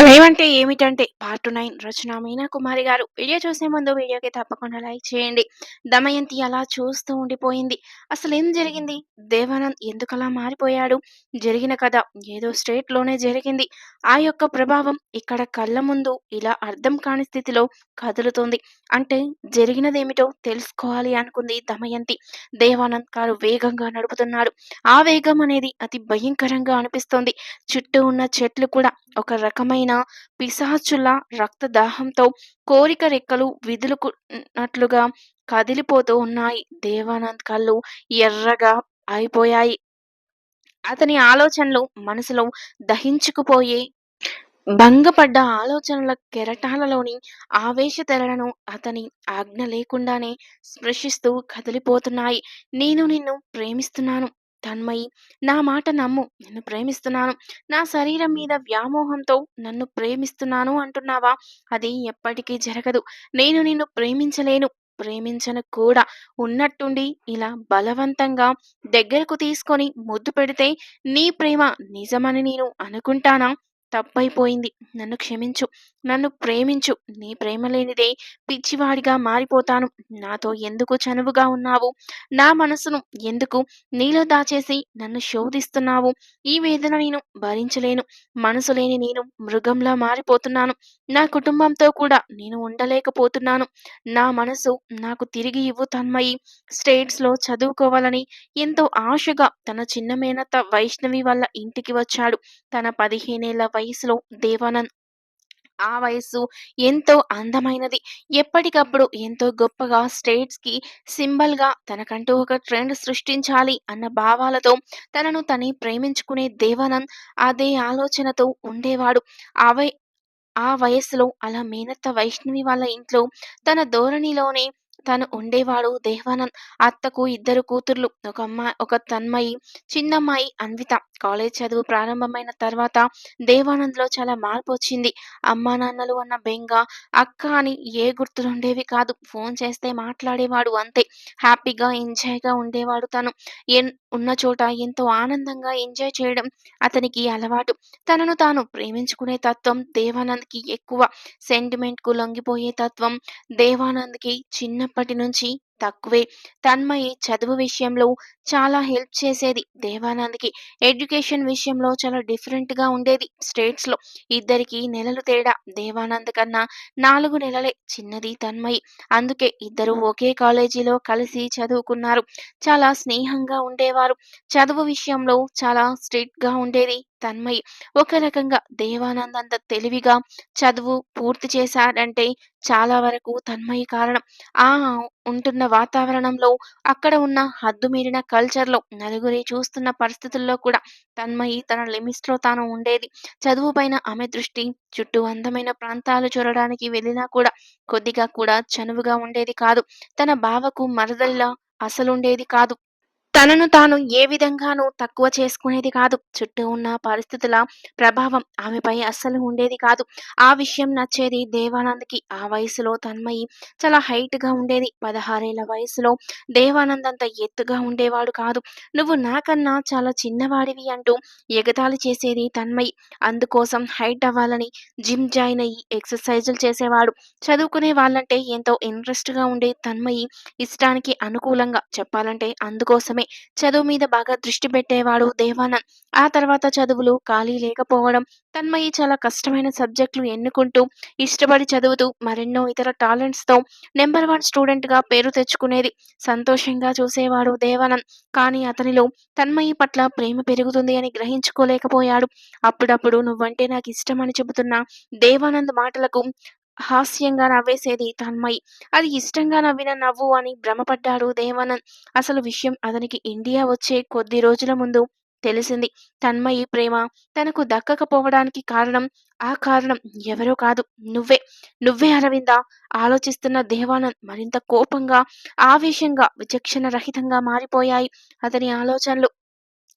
ప్రేమంటే ఏమిటంటే part nine Rachana Meena Kumari గారు. Video చూసే ముందు వీడియోకి తప్పకుండా లైక్ చేయండి. దమయంతి అలా చూస్తూ ఉండిపోయింది. అసలు ఏం జరిగింది? దేవానంద్ ఎందుకలా మారిపోయాడు? జరిగిన కథ ఏదో స్టేట్‌లోనే జరిగింది. ఆ యొక్క ప్రభావం ఇక్కడ కళ్ళ ముందు ఇలా అర్థం కాని స్థితిలో కదులుతుంది అంటే జరిగినదేమిటో తెలుసుకోవాలి అనుకుంది దమయంతి. దేవానంద్ కారు వేగంగా నడుపుతున్నాడు. ఆ వేగం అనేది అతి భయంకరంగా అనిపిస్తోంది. చుట్టూ ఉన్న చెట్లు కూడా ఒక రకమైన పిశాచుల రక్తదాహంతో కోరిక రెక్కలు విదులుకున్నట్లుగా కదిలిపోతూ ఉన్నాయి. దేవానంద్ కళ్ళు ఎర్రగా అయిపోయాయి. అతని ఆలోచనలు మనసులో దహించుకుపోయే భంగపడ్డ ఆలోచనల కెరటాలలోని ఆవేశతెరలను అతని ఆజ్ఞ లేకుండానే స్పృశిస్తూ కదిలిపోతున్నాయి. నేను నిన్ను ప్రేమిస్తున్నాను తన్మయి. నా మాట నమ్ము. నిన్ను ప్రేమిస్తున్నాను. నా శరీరం మీద వ్యామోహంతో నన్ను ప్రేమిస్తున్నాను అంటున్నావా? అది ఎప్పటికీ జరగదు. నేను నిన్ను ప్రేమించలేను. ప్రేమించను కూడా. ఉన్నట్టుండి ఇలా బలవంతంగా దగ్గరకు తీసుకొని ముద్దు పెడితే నీ ప్రేమ నిజమని నేను అనుకుంటానా? తప్పైపోయింది. నన్ను క్షమించు. నన్ను ప్రేమించు. నీ ప్రేమ లేనిదే పిచ్చివాడిగా మారిపోతాను. నాతో ఎందుకు చనువుగా ఉన్నావు? నా మనసును ఎందుకు నీలో దాచేసి నన్ను శోధిస్తున్నావు? ఈ వేదన నేను భరించలేను. మనసు లేని నేను మృగంలా మారిపోతున్నాను. నా కుటుంబంతో కూడా నేను ఉండలేకపోతున్నాను. నా మనసు నాకు తిరిగి ఇవ్వు తన్మయి. స్టేట్స్‌లో చదువుకోవాలని ఎంతో ఆశగా తన చిన్న మేనత్త వైష్ణవి వల్ల ఇంటికి వచ్చాడు. తన పదిహేనేళ్ళ వయసులో దేవానంద్. ఆ వయస్సు ఎంతో అందమైనది. ఎప్పటికప్పుడు ఎంతో గొప్పగా స్టేట్స్‌కి సింబల్‌గా తనకంటూ ఒక ట్రెండ్ సృష్టించాలి అన్న భావాలతో తనను తనే ప్రేమించుకునే దేవానంద్ అదే ఆలోచనతో ఉండేవాడు. ఆ ఆ వయస్సులో అలా మేనత్త వైష్ణవి వాళ్ళ ఇంట్లో తన ధోరణిలోనే తను ఉండేవాడు దేవానంద్. అత్తకు ఇద్దరు కూతుర్లు. ఒక అమ్మాయి ఒక తన్మయి, చిన్నమ్మాయి అన్విత. కాలేజ్ చదువు ప్రారంభమైన తర్వాత దేవానంద్‌లో చాలా మార్పు వచ్చింది అమ్మానాన్నలు అన్న బెంగ, అక్క అని ఏ గుర్తులుండేవి కాదు. ఫోన్ చేస్తే మాట్లాడేవాడు అంతే. హ్యాపీగా, ఎంజాయ్‌గా ఉండేవాడు తను. ఎన్ ఉన్న చోట ఎంతో ఆనందంగా ఎంజాయ్ చేయడం అతనికి అలవాటు. తనను తాను ప్రేమించుకునే తత్వం దేవానంద్‌కి ఎక్కువ. సెంటిమెంట్‌కు లొంగిపోయే తత్వం దేవానంద్‌కి చిన్నప్పటి నుంచి తక్కువే. తన్మయి చదువు విషయంలో చాలా హెల్ప్ చేసేది దేవానంద్‌కి. ఎడ్యుకేషన్ విషయంలో చాలా డిఫరెంట్‌గా ఉండేది స్టేట్స్‌లో. ఇద్దరికి నెలలు తేడా. దేవానంద్ కన్నా నాలుగు నెలలే చిన్నది తన్మయి. అందుకే ఇద్దరు ఒకే కాలేజీలో కలిసి చదువుకున్నారు. చాలా స్నేహంగా ఉండేవారు. చదువు విషయంలో చాలా స్ట్రిక్ట్‌గా ఉండేది తన్మయి. ఒక రకంగా దేవానందంత అంత తెలివిగా చదువు పూర్తి చేశాడంటే చాలా వరకు తన్మయి కారణం. ఆ ఉంటున్న వాతావరణంలో, అక్కడ ఉన్న హద్దుమీరిన కల్చర్‌లో, నలుగురి చూస్తున్న పరిస్థితుల్లో కూడా తన్మయి తన లిమిట్స్‌లో తాను ఉండేది. చదువు పైన ఆమె దృష్టి చుట్టూ అందమైన ప్రాంతాలు చూడడానికి వెళ్ళినా కూడా కొద్దిగా కూడా చనువుగా ఉండేది కాదు. తన బావకు మరదలిలా అసలుండేది కాదు. తనను తాను ఏ విధంగానూ తక్కువ చేసుకునేది కాదు. చుట్టూ ఉన్న పరిస్థితుల ప్రభావం ఆమెపై అస్సలు ఉండేది కాదు. ఆ విషయం నచ్చేది దేవానంద్‌కి. ఆ వయసులో తన్మయి చాలా హైట్‌గా ఉండేది. పదహారేళ్ళ వయసులో దేవానంద్ అంత ఎత్తుగా ఉండేవాడు కాదు. నువ్వు నాకన్నా చాలా చిన్నవాడివి అంటూ ఎగతాళి చేసేది తన్మయి. అందుకోసం హైట్ అవ్వాలని జిమ్ జాయిన్ అయ్యి ఎక్సర్‌సైజులు చేసేవాడు. చదువుకునే వాళ్ళంటే ఎంతో ఇంట్రెస్ట్‌గా ఉండే తన్మయి ఇష్టానికి అనుకూలంగా చెప్పాలంటే అందుకోసమే చదువు మీద బాగా దృష్టి పెట్టేవాడు దేవానంద్. ఆ తర్వాత చదువులు ఖాళీ లేకపోవడం, తన్మయి చాలా కష్టమైన సబ్జెక్టులు ఎన్నుకుంటూ, ఇష్టపడి చదువుతూ మరెన్నో ఇతర టాలెంట్స్‌తో నెంబర్ వన్ స్టూడెంట్‌గా పేరు తెచ్చుకునేది. సంతోషంగా చూసేవాడు దేవానంద్. కానీ అతనిలో తన్మయి పట్ల ప్రేమ పెరుగుతుంది అని గ్రహించుకోలేకపోయాడు. అప్పుడప్పుడు నువ్వంటే నాకు ఇష్టం అని చెబుతున్న దేవానంద్ మాటలకు హాస్యంగా నవ్వేసేది తన్మయి. అది ఇష్టంగా నవ్విన నవ్వు అని భ్రమపడ్డాడు దేవానంద్. అసలు విషయం అతనికి ఇండియా వచ్చే కొద్ది రోజుల ముందు తెలిసింది. తన్మయి ప్రేమ తనకు దక్కకపోవడానికి కారణం ఆ కారణం ఎవరో కాదు నువ్వే. నువ్వే అరవిందా? ఆలోచిస్తున్న దేవానంద్ మరింత కోపంగా, ఆవేశంగా, విచక్షణ రహితంగా మారిపోయాయి అతని ఆలోచనలు.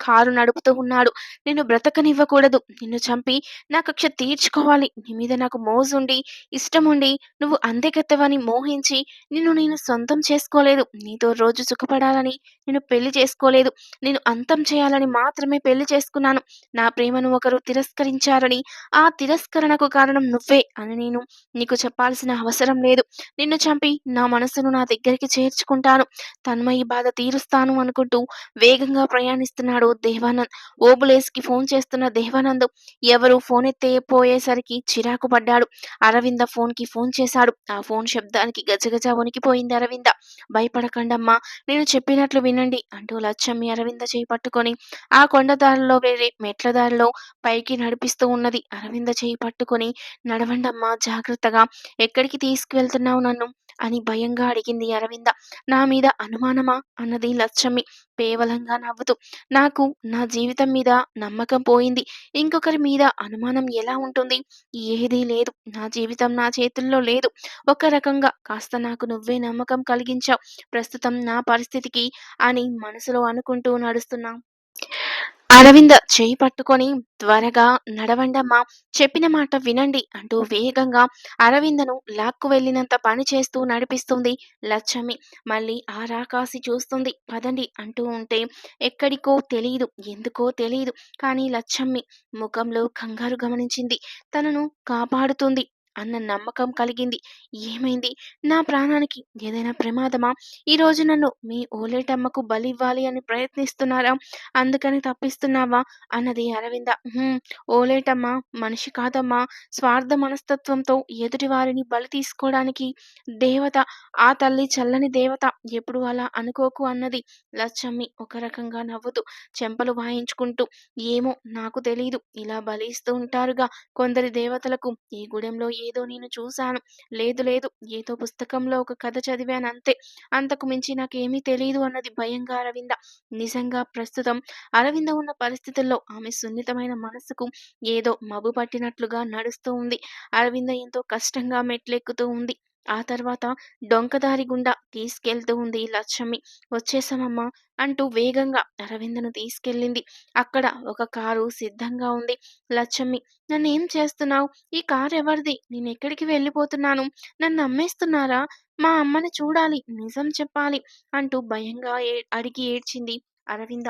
కారు నడుపుతూ ఉన్నాడు. నిన్ను బ్రతకనివ్వకూడదు. నిన్ను చంపి నా కక్ష తీర్చుకోవాలి. నీ మీద నాకు మోజుండి, ఇష్టముండి, నువ్వు అందెకెత్తవని మోహించి, నిన్ను నేను సొంతం చేసుకోలేదు. నీతో రోజు సుఖపడాలని నేను పెళ్ళి చేసుకోలేదు. నేను అంతం చేయాలని మాత్రమే పెళ్ళి చేసుకున్నాను. నా ప్రేమను ఒకరు తిరస్కరించారని, ఆ తిరస్కరణకు కారణం నువ్వే అని నేను నీకు చెప్పాల్సిన అవసరం లేదు. నిన్ను చంపి నా మనసును నా దగ్గరికి చేర్చుకుంటాను. తన్మయి బాధ తీరుస్తాను అనుకుంటూ వేగంగా ప్రయాణిస్తున్నాడు దేవానంద్. ఓబులేస్‌కి ఫోన్ చేస్తున్న దేవానంద్ ఎవరు ఫోన్ ఎత్తకపోయేసరికి చిరాకు పడ్డాడు. అరవింద ఫోన్‌కి ఫోన్ చేశాడు. ఆ ఫోన్ శబ్దానికి గజగజ వణికిపోయింది అరవింద. భయపడకండమ్మా నేను చెప్పినట్లు వినండి అంటూ లచ్చమ్మి అరవింద చేయి పట్టుకొని ఆ కొండ దారిలో వేరే మెట్ల దారిలో పైకి నడిపిస్తూ ఉన్నది. అరవింద చేయి పట్టుకొని నడవండమ్మా జాగ్రత్తగా. ఎక్కడికి తీసుకువెళ్తున్నావు నన్ను? అని భయంగా అడిగింది అరవింద. నా మీద అనుమానమా? అన్నది లచ్చమ్మి పేవలంగా నవ్వుతూ. నాకు నా జీవితం మీద నమ్మకం పోయింది. ఇంకొకరి మీద అనుమానం ఎలా ఉంటుంది? ఏదీ లేదు. నా జీవితం నా చేతుల్లో లేదు. ఒక రకంగా కాస్త నాకు నువ్వే నమ్మకం కలిగించావు ప్రస్తుతం నా పరిస్థితికి అని మనసులో అనుకుంటూ నడుస్తున్నా అరవింద చేయి పట్టుకొని త్వరగా నడవండమ్మా చెప్పిన మాట వినండి అంటూ వేగంగా అరవిందను లాక్కు వెళ్ళినంత పని చేస్తూ నడిపిస్తుంది లచ్చమ్మి. మళ్ళీ ఆ రాకాసి చూస్తుంది. పదండి అంటూ ఉంటే ఎక్కడికో తెలియదు ఎందుకో తెలియదు కానీ లచ్చమ్మి ముఖంలో కంగారు గమనించింది. తనను కాపాడుతుంది. అన్న నమ్మకం కలిగింది. ఏమైంది? నా ప్రాణానికి ఏదైనా ప్రమాదమా? ఈరోజు నన్ను మీ ఓలేటమ్మకు బలివ్వాలి అని ప్రయత్నిస్తున్నారా? అందుకని తప్పిస్తున్నావా? అన్నది అరవింద. ఓలేటమ్మ మనిషి కాదమ్మా. స్వార్థ మనస్తత్వంతో ఎదుటి వారిని బలి తీసుకోవడానికి దేవత ఆ తల్లి చల్లని దేవత ఎప్పుడు అలా అనుకోకు అన్నది. లచ్చమ్మి ఒక రకంగా నవ్వుతూ చెంపలు వాయించుకుంటూ ఏమో నాకు తెలియదు ఇలా బలి ఇస్తూ ఉంటారుగా కొందరి దేవతలకు. ఈ గుడెంలో ఏదో నేను చూశాను. లేదు లేదు ఏదో పుస్తకంలో ఒక కథ చదివాను అంతే. అంతకు మించి నాకేమీ తెలియదు అన్నది భయంగా అరవింద. నిజంగా ప్రస్తుతం అరవింద ఉన్న పరిస్థితుల్లో ఆమె సున్నితమైన మనసుకు ఏదో మబ్బు పట్టినట్లుగా నడుస్తూ ఉంది. అరవింద ఎంతో కష్టంగా మెట్లెక్కుతూ ఉంది. ఆ తర్వాత డొంకదారి గుండా తీసుకెళ్తూ ఉంది లక్ష్మి. వచ్చేసామమ్మా అంటూ వేగంగా అరవిందను తీసుకెళ్ళింది. అక్కడ ఒక కారు సిద్ధంగా ఉంది. లచ్చమ్మి నన్నేం చేస్తున్నావు? ఈ కారు ఎవరిది? నేను ఎక్కడికి వెళ్ళిపోతున్నాను? నన్ను అమ్మేస్తున్నారా? మా అమ్మని చూడాలి నిజం చెప్పాలి అంటూ భయంగా ఏ అడిగి ఏడ్చింది అరవింద.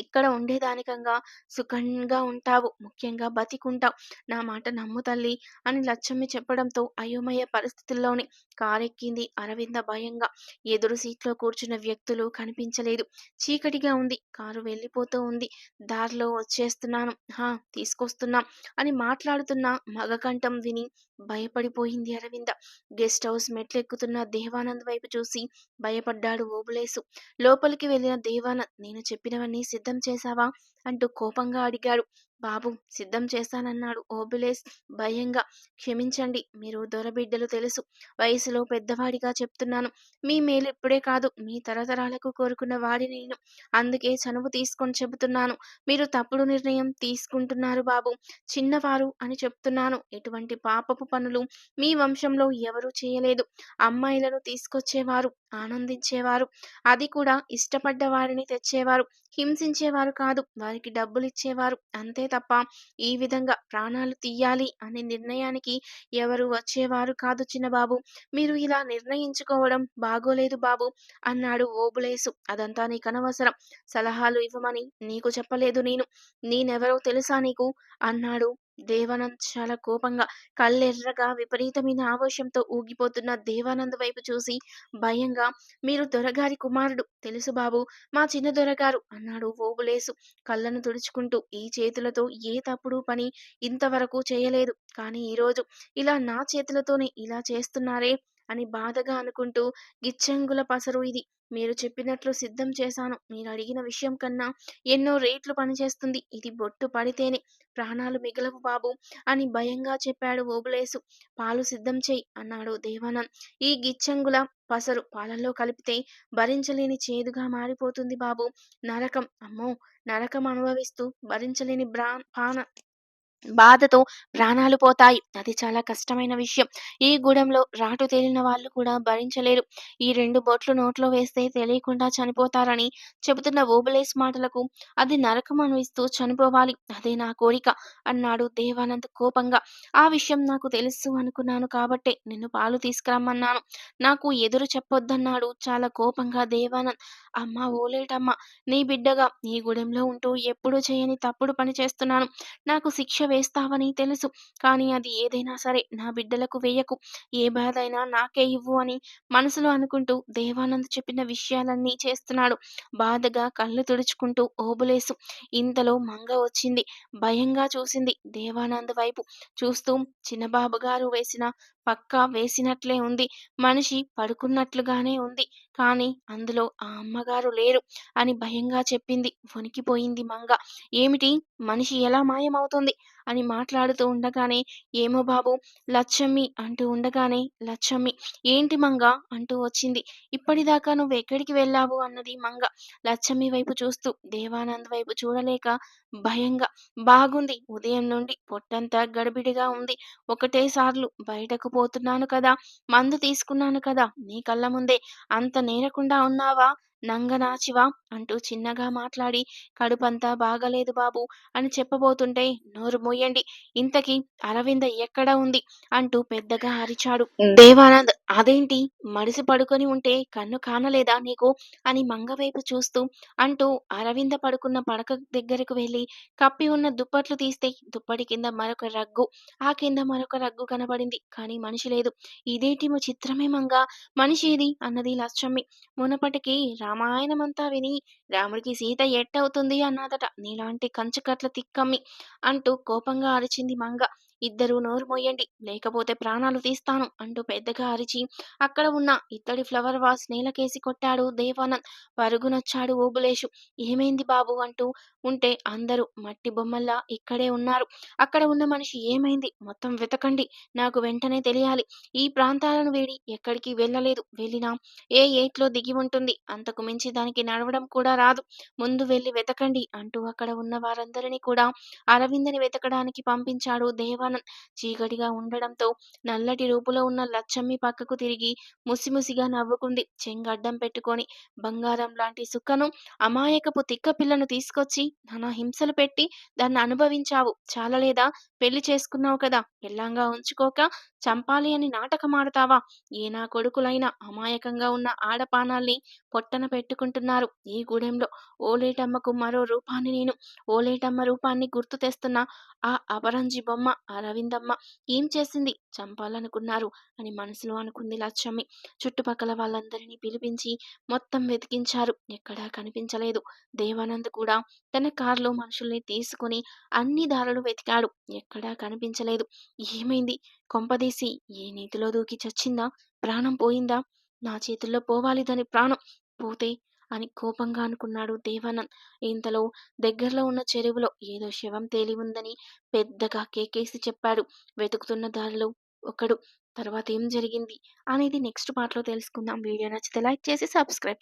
ఇక్కడ ఉండేదానికంగా సుఖంగా ఉంటావు ముఖ్యంగా బతికుంటావు. నా మాట నమ్ము తల్లి అని లచ్చమ్మి చెప్పడంతో అయోమయ పరిస్థితుల్లోనే కారెక్కింది అరవింద భయంగా. ఎదురు సీట్లో కూర్చున్న వ్యక్తులు కనిపించలేదు. చీకటిగా ఉంది. కారు వెళ్ళిపోతూ ఉంది. దారిలో వచ్చేస్తున్నాను. హా తీసుకొస్తున్నాం అని మాట్లాడుతున్న మగకంఠం విని భయపడిపోయింది అరవింద. గెస్ట్ హౌస్ మెట్లెక్కుతున్న దేవానంద్ వైపు చూసి భయపడ్డాడు ఓబులేసు. లోపలికి వెళ్ళిన దేవానంద్ నేను చెప్పినవన్నీ సిద్ధం సిద్ధం చేశావా? అంటూ కోపంగా అడిగాడు. బాబు సిద్ధం చేశానన్నాడు ఓబులేస్. భయంగా క్షమించండి మీరు దొరబిడ్డలు తెలుసు. వయసులో పెద్దవాడిగా చెప్తున్నాను. మీ మేలు ఇప్పుడే కాదు మీ తరతరాలకు కోరుకున్న వాడి నేను. అందుకే చనువు తీసుకొని చెబుతున్నాను. మీరు తప్పుడు నిర్ణయం తీసుకుంటున్నారు బాబు. చిన్నవారు అని చెప్తున్నాను. ఎటువంటి పాపపు పనులు మీ వంశంలో ఎవరూ చేయలేదు. అమ్మాయిలను తీసుకొచ్చేవారు ఆనందించేవారు. అది కూడా ఇష్టపడ్డ వారిని తెచ్చేవారు. హింసించేవారు కాదు వారికి డబ్బులు ఇచ్చేవారు అంతే తప్ప ఈ విధంగా ప్రాణాలు తీయాలి అనే నిర్ణయానికి ఎవరు వచ్చేవారు కాదు చిన్నబాబు. మీరు ఇలా నిర్ణయించుకోవడం బాగోలేదు బాబు అన్నాడు ఓబులేసు. అదంతా నీకనవసరం. సలహాలు ఇవ్వమని నీకు చెప్పలేదు నేను. నేనెవరో తెలుసా నీకు? అన్నాడు దేవానంద్ చాలా కోపంగా కళ్ళెర్రగా విపరీతమైన ఆవేశంతో ఊగిపోతున్న దేవానంద్ వైపు చూసి భయంగా మీరు దొరగారి కుమారుడు తెలుసు బాబు మా చిన్న దొరగారు అన్నాడు ఓబులేసు కళ్ళను తుడుచుకుంటూ. ఈ చేతులతో ఏ తప్పుడు పని ఇంతవరకు చేయలేదు. కానీ ఈరోజు ఇలా నా చేతులతోనే ఇలా చేస్తున్నారే అని బాధగా అనుకుంటూ గిచ్చంగుల పసరు ఇది. మీరు చెప్పినట్లు సిద్ధం చేశాను. మీరు అడిగిన విషయం కన్నా ఎన్నో రేట్లు పనిచేస్తుంది. ఇది బొట్టు పడితేనే ప్రాణాలు మిగలవు బాబు అని భయంగా చెప్పాడు ఓబులేసు. పాలు సిద్ధం చేయి అన్నాడు దేవానంద్. ఈ గిచ్చంగుల పసరు పాలల్లో కలిపితే భరించలేని చేదుగా మారిపోతుంది బాబు. నరకం అమ్మో నరకం అనుభవిస్తూ భరించలేని బ్రా పాన బాధతో ప్రాణాలు పోతాయి. అది చాలా కష్టమైన విషయం. ఈ గూడెంలో రాటు తేలిన వాళ్ళు కూడా భరించలేరు. ఈ రెండు బొట్లు నోట్లో వేస్తే తెలియకుండా చనిపోతారని చెబుతున్న ఓబులేస్ మాటలకు అది నరకం అనిపిస్తూ చనిపోవాలి. అదే నా కోరిక అన్నాడు దేవానంద్ కోపంగా. ఆ విషయం నాకు తెలుసు అనుకున్నాను కాబట్టే నిన్ను పాలు తీసుకురమ్మన్నాను. నాకు ఎదురు చెప్పొద్దన్నాడు చాలా కోపంగా దేవానంద్. అమ్మ ఓలేటమ్మా! నీ బిడ్డగా నీ గూడెంలో ఉంటూ ఎప్పుడూ చేయని తప్పుడు పని చేస్తున్నాను. నాకు శిక్ష వేస్తావని తెలుసు. కానీ అది ఏదైనా సరే నా బిడ్డలకు వెయ్యకు. ఏ బాధైనా నాకే ఇవ్వు అని మనసులో అనుకుంటూ దేవానంద్ చెప్పిన విషయాలన్నీ చేస్తున్నాడు. బాధగా కళ్ళు తుడుచుకుంటూ ఓబులేసు. ఇంతలో మంగ వచ్చింది. భయంగా చూసింది దేవానంద్ వైపు. చూస్తూ చిన్నబాబుగారు వేసిన పక్కా వేసినట్లే ఉంది. మనిషి పడుకున్నట్లుగానే ఉంది. కానీ అందులో ఆ అమ్మగారు లేరు అని భయంగా చెప్పింది. వణికిపోయింది మంగ. ఏమిటి? మనిషి ఎలా మాయమవుతుంది? అని మాట్లాడుతూ ఉండగానే ఏమో బాబు లచ్చమ్మి అంటూ ఉండగానే లచ్చమ్మి ఏంటి మంగ అంటూ వచ్చింది. ఇప్పటిదాకా నువ్వెక్కడికి వెళ్ళావు? అన్నది మంగ లచ్చమ్మి వైపు చూస్తూ. దేవానంద్ వైపు చూడలేక భయంగా బాగుంది. ఉదయం నుండి పొట్టంతా గడిబిడిగా ఉంది. ఒకటేసార్లు బయటకు పోతున్నాను కదా! మందు తీసుకున్నాను కదా! నీ కళ్ళ ముందే అంత నేరకుండా ఉన్నావా? నంగనాచివా? అంటూ చిన్నగా మాట్లాడి కడుపంతా బాగాలేదు బాబూ అని చెప్పబోతుంటే నోరు మూయండి. ఇంతకీ అరవింద ఎక్కడ ఉంది? అంటూ పెద్దగా అరిచాడు. దేవానంద్ అదేంటి? మడిసి పడుకొని ఉంటే కన్ను కానలేదా నీకు? అని మంగ వైపు చూస్తూ అంటూ అరవింద పడుకున్న పడక దగ్గరకు వెళ్ళి కప్పి ఉన్న దుప్పట్లు తీస్తే దుప్పటి కింద మరొక రగ్గు. ఆ కింద మరొక రగ్గు కనబడింది. కానీ మనిషి లేదు. ఇదేంటి చిత్రమే మంగ! మనిషి ఏది? అన్నది లచ్చమ్మి. మునుపటికి రామాయణమంతా విని రాముడికి సీత ఎట్టవుతుంది అన్నదట నీలాంటి కంచుకట్ల తిక్కమ్మి అంటూ కోపంగా అరిచింది మంగ. ఇద్దరూ నోరు మోయండి లేకపోతే ప్రాణాలు తీస్తాను అంటూ పెద్దగా అరిచి అక్కడ ఉన్న ఇత్తడి ఫ్లవర్ వాస్ నేలకేసి కొట్టాడు దేవానంద్. పరుగునొచ్చాడు ఓబులేషు. ఏమైంది బాబు అంటూ ఉంటే అందరూ మట్టి బొమ్మల్లా ఇక్కడే ఉన్నారు. అక్కడ ఉన్న మనిషి ఏమైంది? మొత్తం వెతకండి. నాకు వెంటనే తెలియాలి. ఈ ప్రాంతాలను వేడి ఎక్కడికి వెళ్ళలేదు. వెళ్ళినా ఏ ఏట్లో దిగి ఉంటుంది. అంతకు మించి దానికి నడవడం కూడా రాదు. ముందు వెళ్ళి వెతకండి అంటూ అక్కడ ఉన్న వారందరినీ కూడా అరవిందని వెతకడానికి పంపించాడు దేవానంద్. చీకటిగా ఉండడంతో నల్లటి రూపులో ఉన్న లచ్చమ్మి పక్కకు తిరిగి ముసిముసిగా నవ్వుకుంది. చెంగడ్డం పెట్టుకొని బంగారం లాంటి సుక్కను అమాయకపు తిక్క పిల్లను తీసుకొచ్చి నానా హింసలు పెట్టి దాన్ని అనుభవించావు. చాలలేదా? పెళ్ళి చేసుకున్నావు కదా! పిల్లంగా ఉంచుకోక చంపాలి అని నాటకమాడతావా? ఏ నా కొడుకులైనా అమాయకంగా ఉన్న ఆడపానాల్ని పొట్టన పెట్టుకుంటున్నారు ఈ గూడెంలో. ఓలేటమ్మకు మరో రూపాన్ని నేను. ఓలేటమ్మ రూపాన్ని గుర్తు తెస్తున్న ఆ అపరంజి బొమ్మ అరవిందమ్మ ఏం చేసింది? చంపాలనుకున్నారు అని మనసులో అనుకుంది లక్ష్మి చుట్టుపక్కల వాళ్ళందరినీ పిలిపించి మొత్తం వెతికించారు. ఎక్కడా కనిపించలేదు. దేవానంద్ కూడా తన కారులో మనుషుల్ని తీసుకుని అన్ని దారులు వెతికాడు. ఎక్కడా కనిపించలేదు. ఏమైంది? కొంపదీసి ఏ నీతిలో దూకి చచ్చిందా? ప్రాణం పోయిందా? నా చేతుల్లో పోవాలి దాని ప్రాణం. పోతే అని కోపంగా అనుకున్నాడు దేవానంద్. ఇంతలో దగ్గరలో ఉన్న చెరువులో ఏదో శవం తేలి ఉందని పెద్దగా కేకేసి చెప్పాడు. వెతుకుతున్న దారిలో ఒకడు. తర్వాత ఏం జరిగింది అనేది నెక్స్ట్ పార్ట్‌లో తెలుసుకుందాం. వీడియో నచ్చితే లైక్ చేసి సబ్స్క్రైబ్